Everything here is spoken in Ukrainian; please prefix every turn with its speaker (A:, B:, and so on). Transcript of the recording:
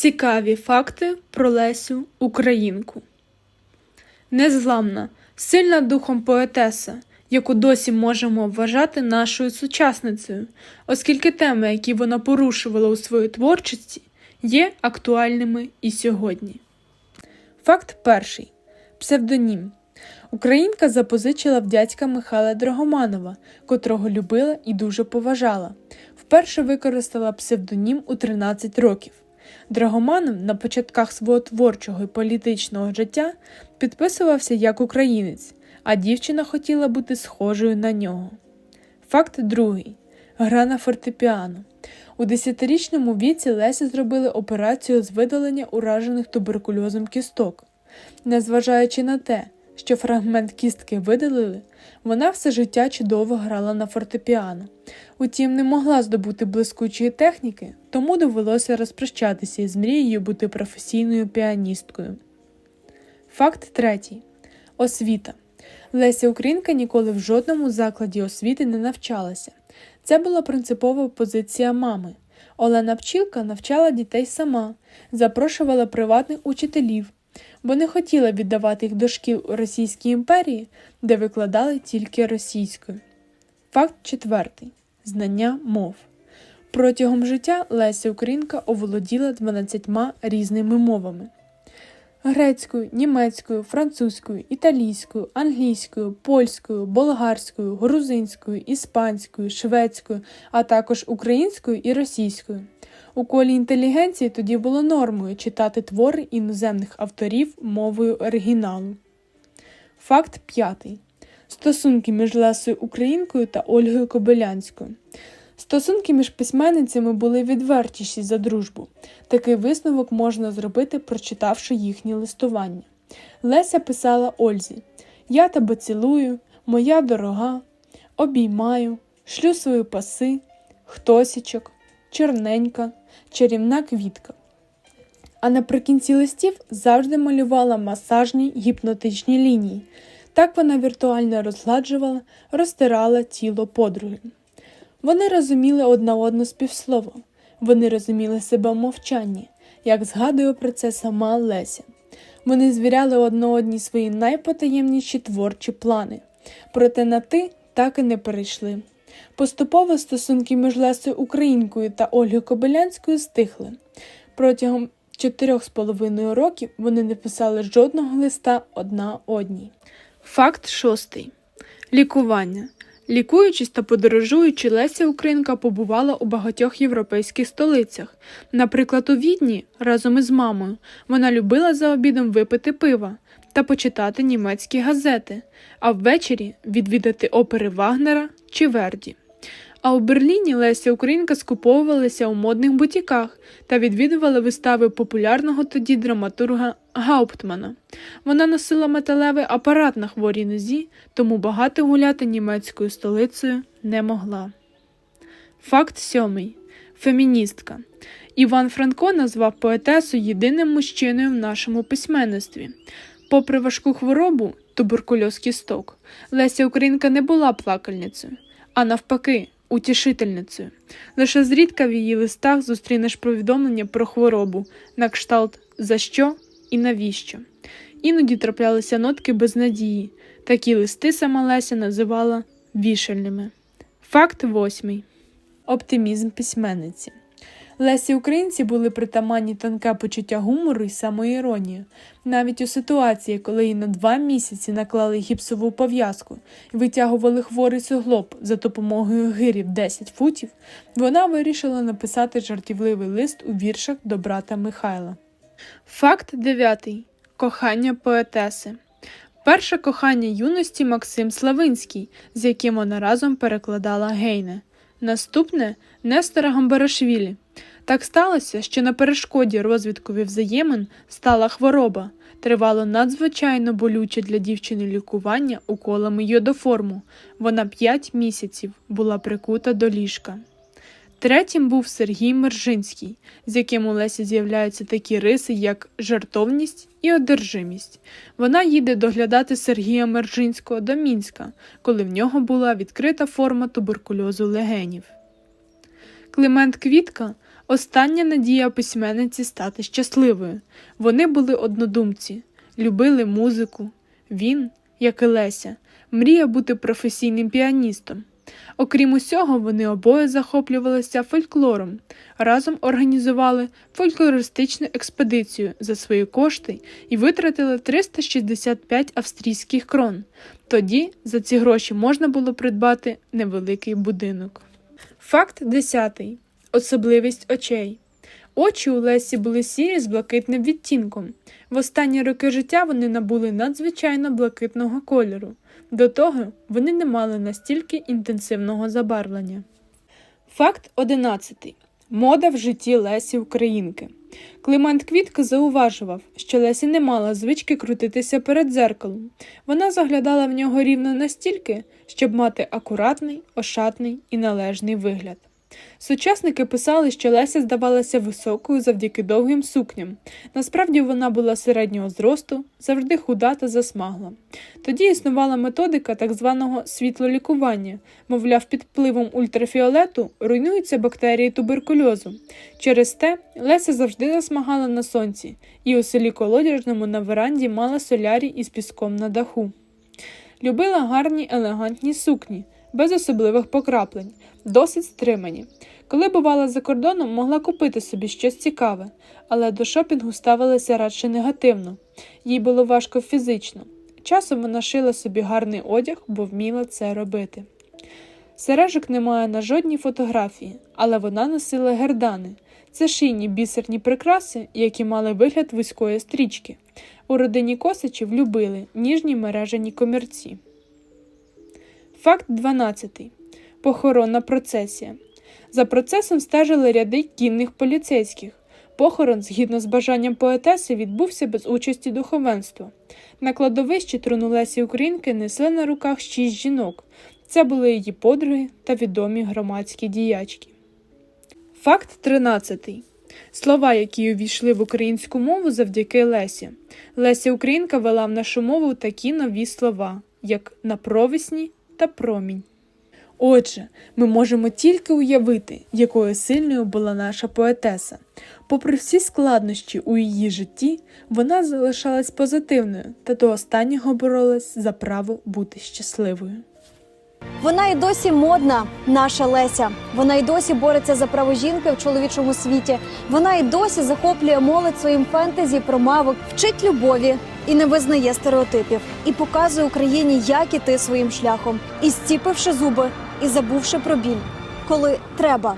A: Цікаві факти про Лесю Українку. Незламна, сильна духом поетеса, яку досі можемо вважати нашою сучасницею, оскільки теми, які вона порушувала у своїй творчості, є актуальними і сьогодні. Факт перший. Псевдонім. Українка запозичила в дядька Михайла Драгоманова, котрого любила і дуже поважала. Вперше використала псевдонім у 13 років. Драгоманов на початках свого творчого і політичного життя підписувався як українець, а дівчина хотіла бути схожою на нього. Факт другий. Гра на фортепіано. У 10-річному віці Лесі зробили операцію з видалення уражених туберкульозом кісток. Незважаючи на те, що фрагмент кістки видалили, вона все життя чудово грала на фортепіано. Утім, не могла здобути блискучої техніки, тому довелося розпрощатися із мрією бути професійною піаністкою. Факт третій. Освіта. Леся Українка ніколи в жодному закладі освіти не навчалася. Це була принципова позиція мами. Олена Пчілка навчала дітей сама, запрошувала приватних учителів, бо не хотіла віддавати їх до шкіл Російській імперії, де викладали тільки російською. Факт четвертий. Знання мов. Протягом життя Леся Українка оволоділа 12 різними мовами грецькою, німецькою, французькою, італійською, англійською, польською, болгарською, грузинською, іспанською, шведською, а також українською і російською. У колі інтелігенції тоді було нормою читати твори іноземних авторів мовою оригіналу. Факт п'ятий. Стосунки між Лесою Українкою та Ольгою Кобилянською. Стосунки між письменницями були відвертіші за дружбу. Такий висновок можна зробити, прочитавши їхні листування. Леся писала Ользі: Я тебе цілую, моя дорога, обіймаю, шлю свої паси, хтосічок, черненька, чарівна квітка. А наприкінці листів завжди малювала масажні гіпнотичні лінії. Так вона віртуально розгладжувала, розтирала тіло подруги. Вони розуміли одна одну співслово, вони розуміли себе в мовчанні, як згадує про це сама Леся. Вони звіряли одне одній свої найпотаємніші творчі плани, проте на ти так і не перейшли. Поступово стосунки між Лесою Українкою та Ольгою Кобилянською стихли. Протягом чотирьох з половиною років вони не писали жодного листа одна одній. Факт шостий. Лікування. Лікуючись та подорожуючи, Леся Українка побувала у багатьох європейських столицях. Наприклад, у Відні разом із мамою вона любила за обідом випити пива та почитати німецькі газети, а ввечері відвідати опери Вагнера чи Верді. А у Берліні Леся Українка скуповувалася у модних бутіках та відвідувала вистави популярного тоді драматурга Гауптмана. Вона носила металевий апарат на хворій нозі, тому багато гуляти німецькою столицею не могла. Факт сьомий. Феміністка. Іван Франко назвав поетесу єдиним мужчиною в нашому письменництві. Попри важку хворобу, туберкульоз кісток, Леся Українка не була плакальницею, а навпаки, утішительницею. Лише зрідка в її листах зустрінеш повідомлення про хворобу, на кшталт за що і навіщо. Іноді траплялися нотки безнадії. Такі листи сама Леся називала вішальними. Факт восьмий. Оптимізм письменниці. Лесі українці були притаманні тонке почуття гумору і самоіронію. Навіть у ситуації, коли їй на два місяці наклали гіпсову пов'язку і витягували хворий суглоб за допомогою гирів 10 футів, вона вирішила написати жартівливий лист у віршах до брата Михайла. Факт дев'ятий. Кохання поетеси. Перше кохання юності Максим Славинський, з яким вона разом перекладала Гейне. Наступне Нестора Гамбарашвілі. Так сталося, що на перешкоді розвідкові взаємин стала хвороба, тривало надзвичайно болюче для дівчини лікування уколами йодоформу. Вона п'ять місяців була прикута до ліжка. Третім був Сергій Мержинський, з яким у Лесі з'являються такі риси, як жартовність і одержимість. Вона їде доглядати Сергія Мержинського до Мінська, коли в нього була відкрита форма туберкульозу легенів. Климент Квітка Остання надія письменниці стати щасливою. Вони були однодумці, любили музику. Він, як і Леся, мріяв бути професійним піаністом. Окрім усього, вони обоє захоплювалися фольклором, разом організували фольклористичну експедицію за свої кошти і витратили 365 австрійських крон. Тоді за ці гроші можна було придбати невеликий будинок. Факт 10. Особливість очей. Очі у Лесі були сірі з блакитним відтінком. В останні роки життя вони набули надзвичайно блакитного кольору. До того вони не мали настільки інтенсивного забарвлення. Факт 11. Мода в житті Лесі Українки. Климент Квітка зауважував, що Лесі не мала звички крутитися перед дзеркалом. Вона заглядала в нього рівно настільки, щоб мати акуратний, ошатний і належний вигляд. Сучасники писали, що Леся здавалася високою завдяки довгим сукням. Насправді вона була середнього зросту, завжди худа та засмагла. Тоді існувала методика так званого світлолікування, мовляв, під впливом ультрафіолету руйнуються бактерії туберкульозу. Через те Леся завжди засмагала на сонці, і у селі Колодяжному на веранді мала солярій із піском на даху. Любила гарні елегантні сукні, без особливих покраплень, досить стримані. Коли бувала за кордоном, могла купити собі щось цікаве, але до шопінгу ставилася радше негативно. Їй було важко фізично. Часом вона шила собі гарний одяг, бо вміла це робити. Сережок немає на жодній фотографії, але вона носила гердани. Це шийні бісерні прикраси, які мали вигляд вузької стрічки. У родині Косичів любили ніжні мережені комірці. Факт 12. Похоронна процесія. За процесом стежили ряди кінних поліцейських. Похорон, згідно з бажанням поетеси, відбувся без участі духовенства. На кладовищі труну Лесі Українки несли на руках шість жінок. Це були її подруги та відомі громадські діячки. Факт 13. Слова, які увійшли в українську мову завдяки Лесі. Леся Українка вела в нашу мову такі нові слова, як напровісні та промінь. Отже, ми можемо тільки уявити, якою сильною була наша поетеса. Попри всі складнощі у її житті, вона залишалась позитивною та до останнього боролась за право бути щасливою.
B: Вона й досі модна, наша Леся. Вона й досі бореться за право жінки в чоловічому світі. Вона й досі захоплює молодь своїм фентезі про мавок, вчить любові і не визнає стереотипів, і показує Україні, як іти своїм шляхом, і зціпивши зуби, і забувши про біль, коли треба.